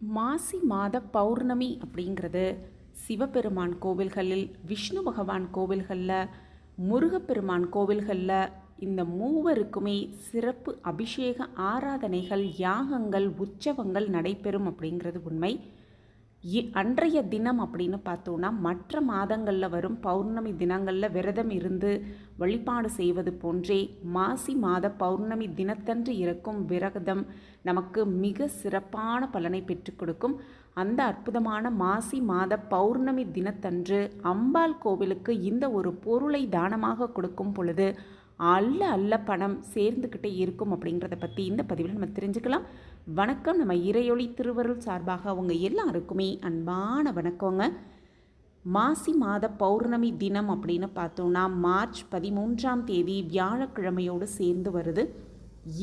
மாசி மாத பௌர்ணமி அப்படிங்கிறது சிவபெருமான் கோவில்களில் விஷ்ணு பகவான் கோவில்களில் முருகப்பெருமான் கோவில்களில் இந்த மூவருக்குமே சிறப்பு அபிஷேக ஆராதனைகள் யாகங்கள் உற்சவங்கள் நடைபெறும் அப்படிங்கிறது உண்மை. அன்றைய தினம் அப்படின்னு பார்த்தோன்னா மற்ற மாதங்களில் வரும் பௌர்ணமி தினங்களில் விரதம் இருந்து வழிபாடு செய்வது போன்றே மாசி மாத பௌர்ணமி தினத்தன்று இருக்கும் விரதம் நமக்கு மிக சிறப்பான பலனை பெற்றுக் கொடுக்கும். அந்த அற்புதமான மாசி மாத பௌர்ணமி தினத்தன்று அம்பாள் கோவிலுக்கு இந்த ஒரு பொருளை தானமாக கொடுக்கும் பொழுது அல்ல அல்ல பணம் சேர்ந்துக்கிட்டே இருக்கும் அப்படிங்கிறத பற்றி இந்த பதிவில் நம்ம தெரிஞ்சுக்கலாம். வணக்கம். நம்ம இறையொளி திருவருள் சார்பாக அவங்க எல்லாருக்குமே அன்பான வணக்கங்க. மாசி மாத பௌர்ணமி தினம் அப்படின்னு பார்த்தோன்னா மார்ச் பதிமூன்றாம் தேதி வியாழக்கிழமையோடு சேர்ந்து வருது.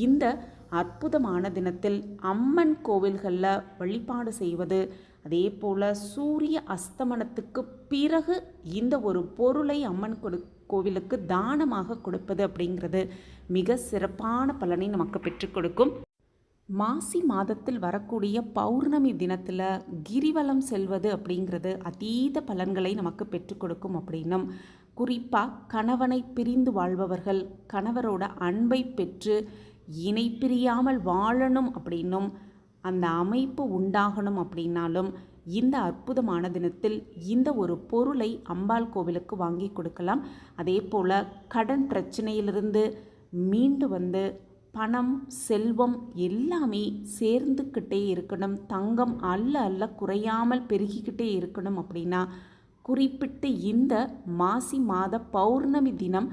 இந்த அற்புதமான தினத்தில் அம்மன் கோவில்களில் வழிபாடு செய்வது அதே போல் சூரிய அஸ்தமனத்துக்கு பிறகு இந்த ஒரு பொருளை அம்மன் கொடு கோவிலுக்கு தானமாக கொடுப்பது அப்படிங்கிறது மிக சிறப்பான பலனை நமக்கு பெற்றுக் கொடுக்கும். மாசி மாதத்தில் வரக்கூடிய பௌர்ணமி தினத்தில் கிரிவலம் செல்வது அப்படிங்கிறது அதீத பலன்களை நமக்கு பெற்றுக் கொடுக்கும் அப்படின்னும். குறிப்பாக கணவனை பிரிந்து வாழ்பவர்கள் கணவரோட அன்பை பெற்று இணை பிரியாமல் வாழணும் அப்படின்னும். அந்த அமைப்பு உண்டாகணும் அப்படின்னாலும் இந்த அற்புதமான தினத்தில் இந்த ஒரு பொருளை அம்பாள் கோவிலுக்கு வாங்கி கொடுக்கலாம். அதே போல் கடன் பிரச்சனையிலிருந்து மீண்டு வந்து பணம் செல்வம் எல்லாமே சேர்ந்துக்கிட்டே இருக்கணும். தங்கம் அல்ல அல்ல குறையாமல் பெருகிக்கிட்டே இருக்கணும் அப்படின்னா குறிப்பிட்டு இந்த மாசி மாத பௌர்ணமி தினம்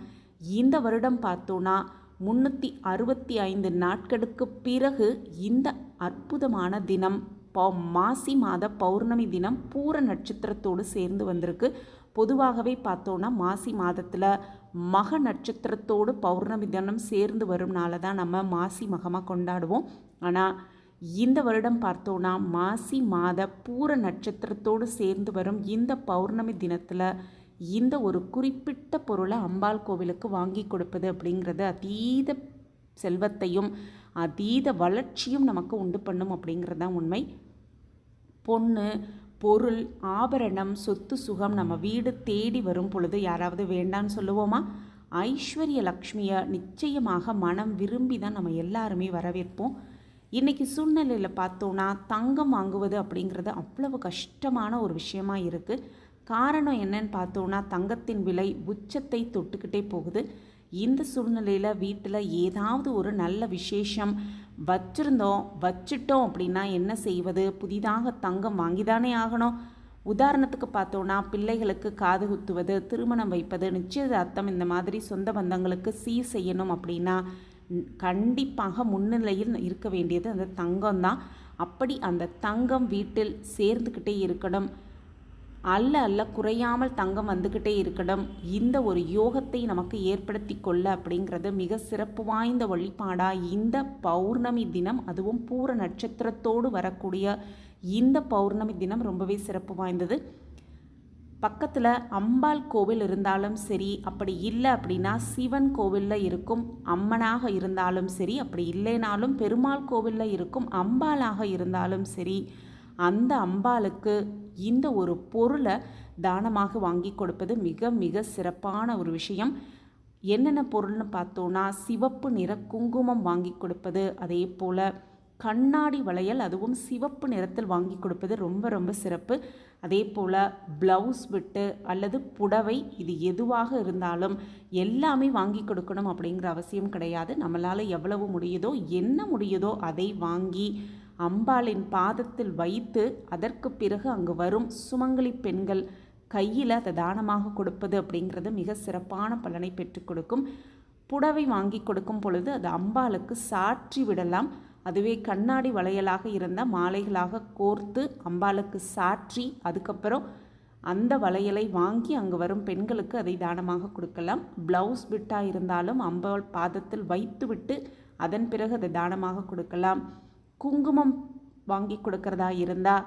இந்த வருடம் பார்த்தோன்னா முன்னூற்றி அறுபத்தி ஐந்து நாட்களுக்கு பிறகு இந்த அற்புதமான தினம் பௌ மாசி மாத பௌர்ணமி தினம் பூர நட்சத்திரத்தோடு சேர்ந்து வந்திருக்கு. பொதுவாகவே பார்த்தோன்னா மாசி மாதத்தில் மக நட்சத்திரத்தோடு பௌர்ணமி தினம் சேர்ந்து வரும்னால தான் நம்ம மாசி மகமாக கொண்டாடுவோம். ஆனால் இந்த வருடம் பார்த்தோன்னா மாசி மாத பூர நட்சத்திரத்தோடு சேர்ந்து வரும் இந்த பௌர்ணமி தினத்தில் இந்த ஒரு குறிப்பிட்ட பொருளை அம்பாள் கோவிலுக்கு வாங்கி கொடுப்பது அப்படிங்கிறது அதீத செல்வத்தையும் அதீத வளர்ச்சியும் நமக்கு உண்டு பண்ணும் அப்படிங்கிறது தான் உண்மை. பொண்ணு பொருள் ஆபரணம் சொத்து சுகம் நம்ம வீடு தேடி வரும் பொழுது யாராவது வேண்டான்னு சொல்லுவோமா? ஐஸ்வர்ய லக்ஷ்மியை நிச்சயமாக மனம் விரும்பி தான் நம்ம எல்லாருமே வரவேற்போம். இன்றைக்கி சூழ்நிலையில் பார்த்தோன்னா தங்கம் வாங்குவது அப்படிங்கிறது அவ்வளவு கஷ்டமான ஒரு விஷயமா இருக்குது காரணம் என்னன்னு பார்த்தோன்னா தங்கத்தின் விலை உச்சத்தை தொட்டுக்கிட்டே போகுது. இந்த சூழ்நிலையில் வீட்டில் ஏதாவது ஒரு நல்ல விசேஷம் வச்சுருந்தோம் வச்சுட்டோம் அப்படின்னா என்ன செய்வது? புதிதாக தங்கம் வாங்கிதானே ஆகணும். உதாரணத்துக்கு பார்த்தோன்னா பிள்ளைகளுக்கு காது குத்துவது திருமணம் வைப்பது நிச்சயதார்த்தம் இந்த மாதிரி சொந்த பந்தங்களுக்கு சீர் செய்யணும் அப்படின்னா கண்டிப்பாக முன்னிலையில் இருக்க வேண்டியது அந்த தங்கம் தான் அப்படி அந்த தங்கம் வீட்டில் சேர்ந்துக்கிட்டே இருக்கணும். அல்ல அல்ல குறையாமல் தங்கம் வந்துக்கிட்டே இருக்கணும். இந்த ஒரு யோகத்தை நமக்கு ஏற்படுத்தி கொள்ள அப்படிங்கிறது மிக சிறப்பு வாய்ந்த வழிபாடாக இந்த பௌர்ணமி தினம் அதுவும் பூர நட்சத்திரத்தோடு வரக்கூடிய இந்த பௌர்ணமி தினம் ரொம்பவே சிறப்பு வாய்ந்தது. பக்கத்தில் அம்பாள் கோவில் இருந்தாலும் சரி அப்படி இல்லை அப்படின்னா சிவன் கோவிலில் இருக்கும் அம்மனாக இருந்தாலும் சரி அப்படி இல்லைனாலும் பெருமாள் கோவிலில் இருக்கும் அம்பாளாக இருந்தாலும் சரி அந்த அம்பாளுக்கு இந்த ஒரு பொருளை தானமாக வாங்கி கொடுப்பது மிக மிக சிறப்பான ஒரு விஷயம். என்னென்ன பொருள்னு பார்த்தோன்னா சிவப்பு நிற குங்குமம் வாங்கி கொடுப்பது அதே போல் கண்ணாடி வளையல் அதுவும் சிவப்பு நிறத்தில் வாங்கி கொடுப்பது ரொம்ப ரொம்ப சிறப்பு. அதே போல் ப்ளவுஸ் விட்டு அல்லது புடவை இது எதுவாக இருந்தாலும் எல்லாமே வாங்கி கொடுக்கணும் அப்படிங்கிற அவசியம் கிடையாது. நம்மளால் எவ்வளவு முடியுதோ என்ன முடியுதோ அதை வாங்கி அம்பாளின் பாதத்தில் வைத்து அதற்கு பிறகு அங்கு வரும் சுமங்கலி பெண்கள் கையில் அதை தானமாக கொடுப்பது அப்படிங்கிறது மிக சிறப்பான பலனை பெற்றுக் கொடுக்கும். புடவை வாங்கி கொடுக்கும் பொழுது அது அம்பாளுக்கு சாற்றி விடலாம். அதுவே கண்ணாடி வளையலாக இருந்தால் மாலைகளாக கோர்த்து அம்பாளுக்கு சாற்றி அதுக்கப்புறம் அந்த வளையலை வாங்கி அங்கு வரும் பெண்களுக்கு அதை தானமாக கொடுக்கலாம். ப்ளவுஸ் பிட்டாக இருந்தாலும் அம்பாள் பாதத்தில் வைத்துவிட்டு அதன் பிறகு அதை தானமாக கொடுக்கலாம். குங்குமம் வாங்கி கொடுக்கறதா இருந்தால்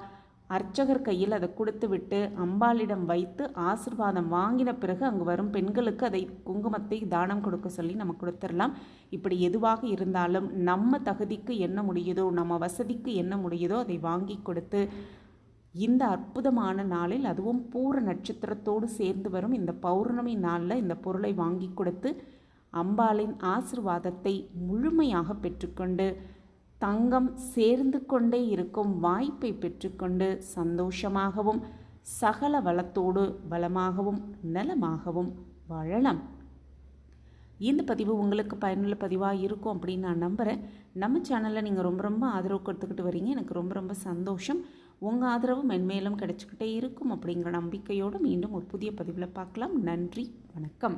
அர்ச்சகர் கையில் அதை கொடுத்து விட்டு அம்பாளிடம் வைத்து ஆசிர்வாதம் வாங்கின பிறகு அங்கு வரும் பெண்களுக்கு அதை குங்குமத்தை தானம் கொடுக்க சொல்லி நம்ம கொடுத்துடலாம். இப்படி எதுவாக இருந்தாலும் நம்ம தகுதிக்கு என்ன முடியுதோ நம்ம வசதிக்கு என்ன முடியுதோ அதை வாங்கி கொடுத்து இந்த அற்புதமான நாளில் அதுவும் பூர நட்சத்திரத்தோடு சேர்ந்து வரும் இந்த பௌர்ணமி நாளில் இந்த பொருளை வாங்கி கொடுத்து அம்பாளின் ஆசிர்வாதத்தை முழுமையாக பெற்றுக்கொண்டு தங்கம் சேர்ந்து கொண்டே இருக்கும் வாய்ப்பை பெற்றுக்கொண்டு சந்தோஷமாகவும் சகல வளத்தோடு வளமாகவும் நலமாகவும் வாழலாம். இந்த பதிவு உங்களுக்கு பயனுள்ள பதிவாக இருக்கும் அப்படின்னு நான் நம்புகிறேன் நம்ம சேனலில் நீங்கள் ரொம்ப ரொம்ப ஆதரவு கொடுத்துக்கிட்டு வரீங்க. எனக்கு ரொம்ப ரொம்ப சந்தோஷம். உங்கள் ஆதரவு மென்மேலும் கிடைச்சிக்கிட்டே இருக்கும் அப்படிங்கிற நம்பிக்கையோடு மீண்டும் ஒரு புதிய பதிவில் பார்க்கலாம். நன்றி. வணக்கம்.